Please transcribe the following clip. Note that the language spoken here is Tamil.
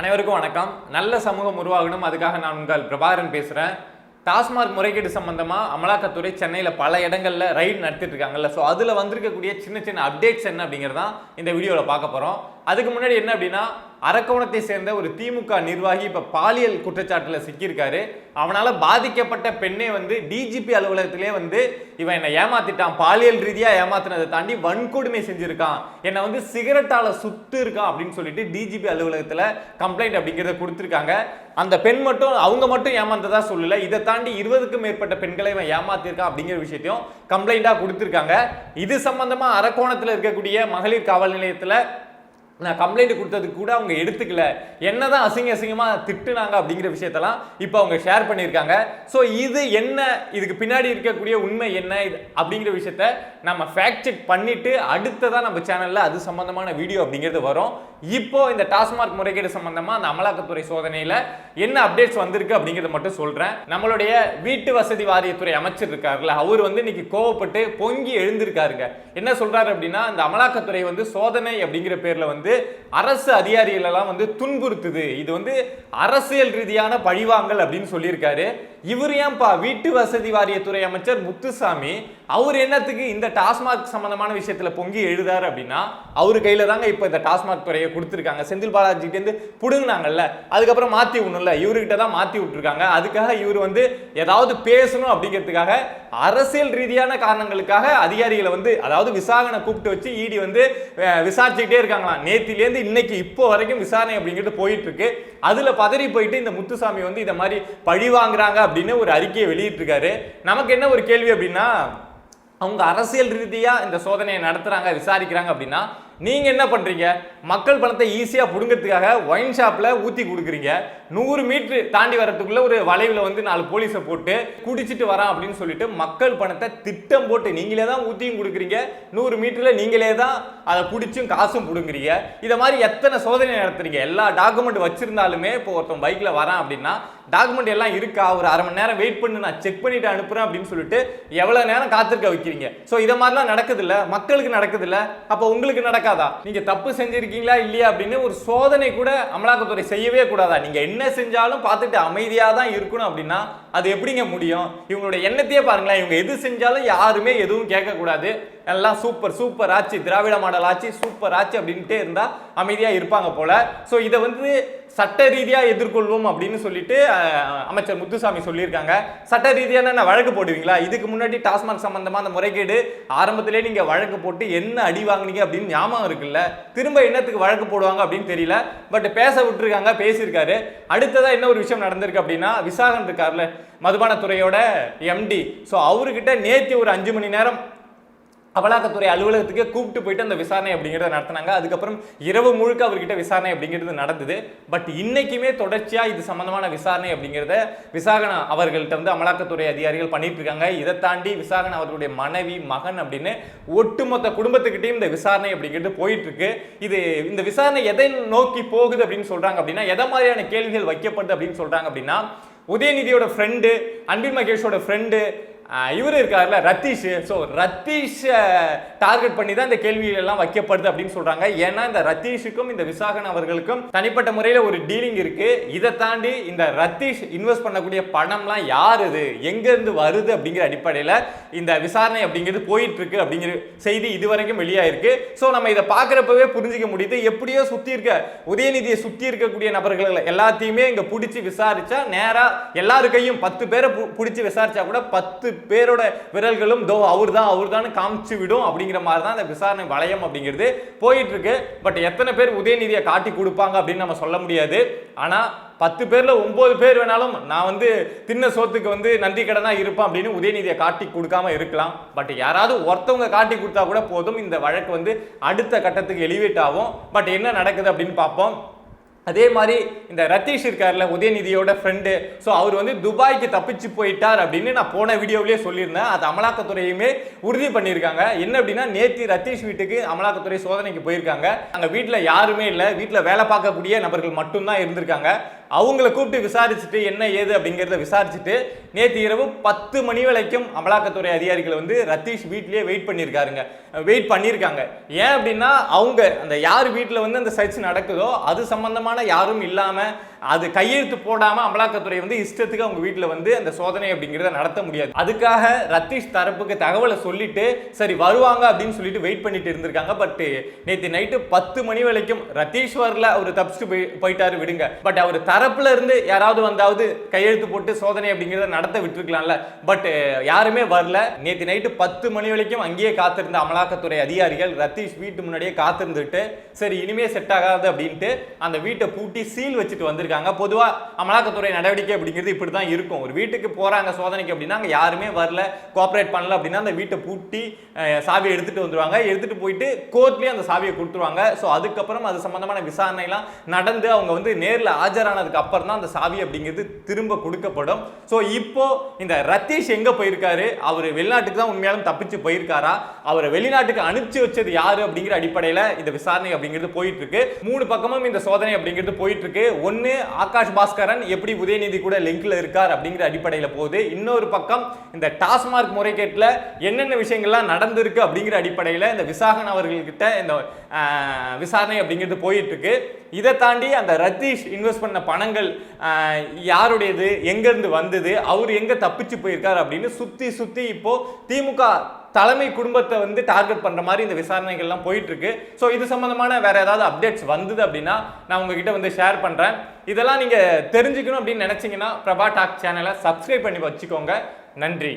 அனைவருக்கும் வணக்கம். நல்ல சமூகம் உருவாகணும். அதுக்காக நான் உங்கள் பிரபாகரன் பேசுகிறேன் டாஸ்மாக் முறைகேடு சம்பந்தமாக அமலாக்கத்துறை சென்னையில் பல இடங்களில் ரைடு நடத்திட்டு இருக்காங்கல்ல ஸோ அதில் வந்திருக்கக்கூடிய சின்ன சின்ன அப்டேட்ஸ் என்ன அப்படிங்கிறதான் இந்த வீடியோவில் பார்க்க போகிறோம் அதுக்கு முன்னாடி என்ன அப்படின்னா அரக்கோணத்தை சேர்ந்த ஒரு திமுக நிர்வாகி இப்போ பாலியல் குற்றச்சாட்டில் சிக்கியிருக்காரு. அவனால் பாதிக்கப்பட்ட பெண்ணே வந்து டிஜிபி அலுவலகத்திலே வந்து இவன் என்னை ஏமாத்திட்டான். பாலியல் ரீதியாக ஏமாத்தினதை தாண்டி வன்கொடுமை செஞ்சுருக்கான். என்னை வந்து சிகரெட்டால் சுட்டு இருக்கான் அப்படின்னு சொல்லிட்டு டிஜிபி அலுவலகத்தில் கம்ப்ளைண்ட் அப்படிங்கிறத கொடுத்துருக்காங்க. அந்த பெண் மட்டும் அவங்க மட்டும் ஏமாந்ததா சொல்லல. இதை தாண்டி இருபதுக்கும் மேற்பட்ட பெண்களை இவன் ஏமாத்திருக்கான் அப்படிங்கிற விஷயத்தையும் கம்ப்ளைண்ட்டாக கொடுத்துருக்காங்க. இது சம்பந்தமாக அரக்கோணத்தில் இருக்கக்கூடிய மகளிர் காவல் நிலையத்தில் நான் கம்ப்ளைண்ட் கொடுத்ததுக்கு கூட அவங்க எடுத்துக்கல. என்னதான் அசிங்க அசிங்கமாக திட்டுனாங்க அப்படிங்கிற விஷயத்தெல்லாம் இப்போ அவங்க ஷேர் பண்ணியிருக்காங்க. ஸோ இது என்ன? இதுக்கு பின்னாடி இருக்கக்கூடிய உண்மை என்ன? இது அப்படிங்கிற விஷயத்த நம்ம ஃபேக்ட் செக் பண்ணிட்டு அடுத்ததான் நம்ம சேனலில் அது சம்பந்தமான வீடியோ அப்படிங்கிறது வரும். இப்போ இந்த டாஸ்மார்க் முறைகேடு சம்மந்தமாக அந்த அமலாக்கத்துறை சோதனையில் என்ன அப்டேட்ஸ் வந்திருக்கு அப்படிங்கிறத மட்டும் சொல்கிறேன் நம்மளுடைய வீட்டு வசதி வாரியத்துறை அமைச்சர் இருக்காருல்ல அவர் வந்து இன்னைக்கு கோவப்பட்டு பொங்கி எழுந்திருக்காருங்க. என்ன சொல்கிறாரு அப்படின்னா இந்த அமலாக்கத்துறை வந்து சோதனை அப்படிங்கிற பேரில் வந்து அரசு அதிகாரிகளெல்லாம் வந்து துன்புறுத்துது. இது வந்து அரசியல் ரீதியான பழிவாங்கல் அப்படின்னு சொல்லியிருக்காரு. இவர் ஏன்பா வீட்டு வசதி வாரியத்துறை அமைச்சர் முத்துசாமி அவர் என்னத்துக்கு இந்த டாஸ்மாக் சம்பந்தமான விஷயத்துல பொங்கி எழுதாரு அப்படின்னா அவர் கையில தாங்க இப்போ இந்த டாஸ்மாக் துறையை கொடுத்துருக்காங்க. செந்தில் பாலாஜிட்டு பிடுங்கினாங்கல்ல புடுங்கினாங்கல்ல அதுக்கப்புறம் மாத்தி விடணும்ல இவர்கிட்ட தான் மாத்தி விட்டுருக்காங்க. அதுக்காக இவர் வந்து ஏதாவது பேசணும் அப்படிங்கிறதுக்காக அரசியல் ரீதியான காரணங்களுக்காக அதிகாரிகளை வந்து அதாவது விசாகனை கூப்பிட்டு வச்சு இடி வந்து விசாரிச்சுக்கிட்டே இருக்காங்களாம். நேத்திலேருந்து இன்னைக்கு இப்போ வரைக்கும் விசாரணை அப்படிங்கிட்டு போயிட்டு இருக்கு. அதுல பதறி போயிட்டு இந்த முத்துசாமி வந்து இதை மாதிரி பழி வாங்குறாங்க அப்படின்னு ஒரு அறிக்கையை வெளியிட்டிருக்காரு. நமக்கு என்ன ஒரு கேள்வி அப்படின்னா அவங்க அரசியல் ரீதியாக இந்த சோதனையை நடத்துகிறாங்க விசாரிக்கிறாங்க அப்படின்னா நீங்கள் என்ன பண்ணுறீங்க மக்கள் பணத்தை ஈஸியாக பிடுங்கிறதுக்காக ஒயின் ஷாப்பில் ஊற்றி கொடுக்குறீங்க. நூறு மீட்ரு தாண்டி வர்றதுக்குள்ளே ஒரு வளைவில் வந்து நாலு போலீஸை போட்டு குடிச்சிட்டு வரான் அப்படின்னு சொல்லிட்டு மக்கள் பணத்தை திட்டம் போட்டு நீங்களே தான் ஊற்றியும் கொடுக்குறீங்க. நூறு மீட்டரில் நீங்களே தான் அதை பிடிச்சும் காசும் பிடுங்குறீங்க. இதை மாதிரி எத்தனை சோதனை நடத்துறீங்க? எல்லா டாக்குமெண்ட் வச்சிருந்தாலுமே இப்போ ஒருத்தன் பைக்கில் வரான் அப்படின்னா டாக்குமெண்ட் எல்லாம் இருக்கா? ஒரு அரை மணி நேரம் வெயிட் பண்ணி நான் செக் பண்ணிட்டு அனுப்புறேன் அப்படின்னு சொல்லிட்டு எவ்வளவு நேரம் காத்திருக்க வைக்கிறீங்க? ஸோ இதை மாதிரிலாம் நடக்குது இல்லை மக்களுக்கு நடக்குது இல்லை அப்போ உங்களுக்கு நடக்காதா? நீங்க தப்பு செஞ்சிருக்கீங்களா இல்லையா அப்படின்னு ஒரு சோதனை கூட அமலாக்கத்துறை செய்யவே கூடாதா? நீங்க என்ன செஞ்சாலும் பார்த்துட்டு அமைதியாக தான் இருக்கணும் அப்படின்னா அது எப்படிங்க முடியும்? இவங்களோட எண்ணத்தையே பாருங்களேன். இவங்க எது செஞ்சாலும் யாருமே எதுவும் கேட்கக்கூடாது. எல்லாம் சூப்பர் சூப்பர் ஆட்சி திராவிட மாடல் ஆட்சி சூப்பர் ஆட்சி அப்படின்ட்டே இருந்தால் அமைதியாக இருப்பாங்க போல. ஸோ இதை வந்து சட்ட ரீதியாக எதிர்கொள்வோம் அப்படின்னு சொல்லிட்டு அமைச்சர் முத்துசாமி சொல்லியிருக்காங்க. சட்ட ரீதியான என்ன வழக்கு போடுவீங்களா? இதுக்கு முன்னாடி டாஸ்மாக் சம்பந்தமாக அந்த முறைகேடு ஆரம்பத்திலே நீங்கள் வழக்கு போட்டு என்ன அடி வாங்குனீங்க அப்படின்னு ஞாபகம் இருக்குல்ல? திரும்ப என்னத்துக்கு வழக்கு போடுவாங்க அப்படின்னு தெரியல. பட் பேச விட்டுருக்காங்க பேசியிருக்காரு. அடுத்ததாக என்ன ஒரு விஷயம் நடந்திருக்கு அப்படின்னா விசாகன் இருக்கார்ல மதுபானத்துறையோட எம்டி ஸோ அவர்கிட்ட நேற்று ஒரு அஞ்சு மணி நேரம் அமலாக்கத்துறை அலுவலகத்துக்கே கூப்பிட்டு போயிட்டு அந்த விசாரணை அப்படிங்கிறத நடத்தினாங்க. அதுக்கப்புறம் இரவு முழுக்க அவர்கிட்ட விசாரணை அப்படிங்கிறது நடந்தது. பட் இன்னைக்குமே தொடர்ச்சியாக இது சம்பந்தமான விசாரணை அப்படிங்கிறத விசாகனா அவர்கள்ட்ட வந்து அமலாக்கத்துறை அதிகாரிகள் பண்ணிட்டு இருக்காங்க இதை தாண்டி விசாகன் அவர்களுடைய மனைவி மகன் அப்படின்னு ஒட்டுமொத்த குடும்பத்துக்கிட்டையும் இந்த விசாரணை அப்படிங்கிறது போயிட்டு இருக்கு இது இந்த விசாரணை எதை நோக்கி போகுது அப்படின்னு சொல்றாங்க அப்படின்னா எதை மாதிரியான கேள்விகள் வைக்கப்படுது அப்படின்னு சொல்றாங்க அப்படின்னா உதயநிதியோட ஃப்ரெண்டு அன்பில் மகேஷோட ஃப்ரெண்டு இவர் இருக்கார்ல ரத்தீஷ். ஸோ ரத்தீஷை டார்கெட் பண்ணி தான் இந்த கேள்வியிலெல்லாம் வைக்கப்படுது அப்படின்னு சொல்கிறாங்க ஏன்னா இந்த ரத்தீஷுக்கும் இந்த விசாகன் அவர்களுக்கும் தனிப்பட்ட முறையில் ஒரு டீலிங் இருக்குது இதை தாண்டி இந்த ரத்தீஷ் இன்வெஸ்ட் பண்ணக்கூடிய பணம்லாம் யார் இது? எங்கேருந்து வருது அப்படிங்கிற அடிப்படையில் இந்த விசாரணை அப்படிங்கிறது போயிட்டுருக்கு அப்படிங்கிற செய்தி இதுவரைக்கும் வெளியாயிருக்கு. ஸோ நம்ம இதை பார்க்குறப்பவே புரிஞ்சிக்க முடியுது. எப்படியோ சுற்றி இருக்க உதயநிதியை சுற்றி இருக்கக்கூடிய நபர்கள் எல்லாத்தையுமே இங்கே பிடிச்சி விசாரித்தா நேராக எல்லாரு கையும் பத்து பேரை பு- பிடிச்சி விசாரித்தா கூட பத்து பேரோட விரல்களும் தோ அவர் தான் அவர் தான் காமிச்சு விடும் அப்படிங்கிற மாதிரி தான் இந்த விசாரணை வளையம் அப்படிங்கிறது போயிட்டு இருக்கு பட் எத்தனை பேர் உதயநிதியை காட்டி கொடுப்பாங்க அப்படின்னு நம்ம சொல்ல முடியாது. ஆனால் பத்து பேரில் ஒம்பது பேர் வேணாலும் நான் வந்து தின்ன சோத்துக்கு வந்து நன்றி கடனாக இருப்பேன் அப்படின்னு உதயநிதியை காட்டி கொடுக்காம இருக்கலாம். பட் யாராவது ஒருத்தவங்க காட்டி கொடுத்தா கூட போதும். இந்த வழக்கு வந்து அடுத்த கட்டத்துக்கு எலிவேட் ஆகும். பட் என்ன நடக்குது அப்படின்னு பார்ப்போம். அதே மாதிரி இந்த ரத்தீஷ் இருக்கார்ல உதயநிதியோட ஃப்ரெண்டு ஸோ அவர் வந்து துபாய்க்கு தப்பிச்சு போயிட்டார் அப்படின்னு நான் போன வீடியோவிலேயே சொல்லியிருந்தேன். அது அமலாக்கத்துறையுமே உறுதி பண்ணியிருக்காங்க. என்ன அப்படின்னா நேற்று ரத்தீஷ் வீட்டுக்கு அமலாக்கத்துறை சோதனைக்கு போயிருக்காங்க. அங்கே வீட்டில் யாருமே இல்லை. வீட்டில் வேலை பார்க்கக்கூடிய நபர்கள் மட்டும்தான் இருந்திருக்காங்க. அவங்கள கூப்பிட்டு விசாரிச்சுட்டு என்ன ஏது அப்படிங்கிறத விசாரிச்சுட்டு நேற்று இரவு பத்து மணி வரைக்கும் அமலாக்கத்துறை அதிகாரிகள் வந்து ரத்தீஷ் வீட்லேயே வெயிட் பண்ணியிருக்காருங்க. வெயிட் பண்ணியிருக்காங்க. ஏன் அப்படின்னா அவங்க அந்த யார் வீட்டில் வந்து அந்த சர்ச் நடக்குதோ அது சம்மந்தமான யாரும் இல்லாமல் அது கையெழுத்து போடாமல் அமலாக்கத்துறை வந்து இஷ்டத்துக்கு அவங்க வீட்டில் வந்து அந்த சோதனை அப்படிங்கிறத நடத்த முடியாது. அதுக்காக ரத்தீஷ் தரப்புக்கு தகவலை சொல்லிட்டு சரி வருவாங்க அப்படின்னு சொல்லிட்டு வெயிட் பண்ணிட்டு இருந்திருக்காங்க. பட் நேற்று நைட்டு பத்து மணி வரைக்கும் ரத்தீஷ் வரல அவர் தப்பிச்சுட்டு போய் போயிட்டாரு விடுங்க. பட் அவர் தரப்புல இருந்து யாராவது வந்தாவது கையெழுத்து போட்டு சோதனை அப்படிங்கிறத நடத்த விட்டுருக்கலாம்ல. பட் யாருமே வரல. நேற்று நைட்டு பத்து மணி வரைக்கும் அங்கேயே காத்திருந்த அமலாக்கத்துறை அதிகாரிகள் ரத்தீஷ் வீட்டு முன்னாடியே காத்திருந்துட்டு சரி இனிமே செட் ஆகாது அப்படின்ட்டு அந்த வீட்டை பூட்டி சீல் வச்சுட்டு வந்திருக்காங்க. பொதுவா அமலாக்கத்துறை நடவடிக்கை அப்படிங்கிறது இப்படி தான் இருக்கும். ஒரு வீட்டுக்கு போகிறாங்க சோதனைக்கு அப்படின்னா அங்கே யாருமே வரல கோஆப்ரேட் பண்ணல அப்படின்னா அந்த வீட்டை பூட்டி சாவியை எடுத்துட்டு வந்துருவாங்க. எடுத்துகிட்டு போயிட்டு கோர்ட்லேயே அந்த சாவியை கொடுத்துருவாங்க. ஸோ அதுக்கப்புறம் அது சம்மந்தமான விசாரணைலாம் நடந்து அவங்க வந்து நேரில் ஆஜரானதுக்கு அப்புறம் தான் அந்த சாவி அப்படிங்கிறது திரும்ப கொடுக்கப்படும். ஸோ இப்போ இந்த ரத்தீஷ் எங்கே போயிருக்காரு? அவர் வெளிநாட்டுக்கு தான் உண்மையாலும் தப்பிச்சு போயிருக்காரா? அவரை வெளிநாட்டுக்கு அனுப்பிச்சு வச்சது யாரு அப்படிங்கிற அடிப்படையில் இந்த விசாரணை அப்படிங்கிறது போயிட்டு இருக்கு. மூணு பக்கமும் இந்த சோதனை அப்படிங்கிறது போயிட்டு இருக்கு. ஒன்று ஆகாஷ் பாஸ்கரன் எப்படி உதயநிதி கூட லிங்க்ல இருக்கார் அப்படிங்கிற அடிப்படையில் போகுது. இன்னொரு பக்கம் இந்த டாஸ்மார்க் முறைகேட்டில் என்னென்ன விஷயங்கள்லாம் நடந்திருக்கு அப்படிங்கிற அடிப்படையில் இந்த விசாகன் அவர்கள்கிட்ட இந்த விசாரணை அப்படிங்கிறது போயிட்டு இருக்கு இதை தாண்டி அந்த ரத்தீஷ் இன்வெஸ்ட் பண்ண பணங்கள் யாருடையது எங்கேருந்து வந்தது அவர் எங்கே தப்பிச்சு போயிருக்கார் அப்படின்னு சுற்றி சுற்றி இப்போது திமுக தலைமை குடும்பத்தை வந்து டார்கெட் பண்ணுற மாதிரி இந்த விசாரணைகள்லாம் போயிட்டுருக்கு. ஸோ இது சம்மந்தமான வேறு ஏதாவது அப்டேட்ஸ் வந்தது அப்படின்னா நான் உங்ககிட்ட வந்து ஷேர் பண்ணுறேன் இதெல்லாம் நீங்கள் தெரிஞ்சுக்கணும் அப்படின்னு நினச்சிங்கன்னா பிரபா டாக் சேனலை சப்ஸ்கிரைப் பண்ணி வச்சுக்கோங்க. நன்றி.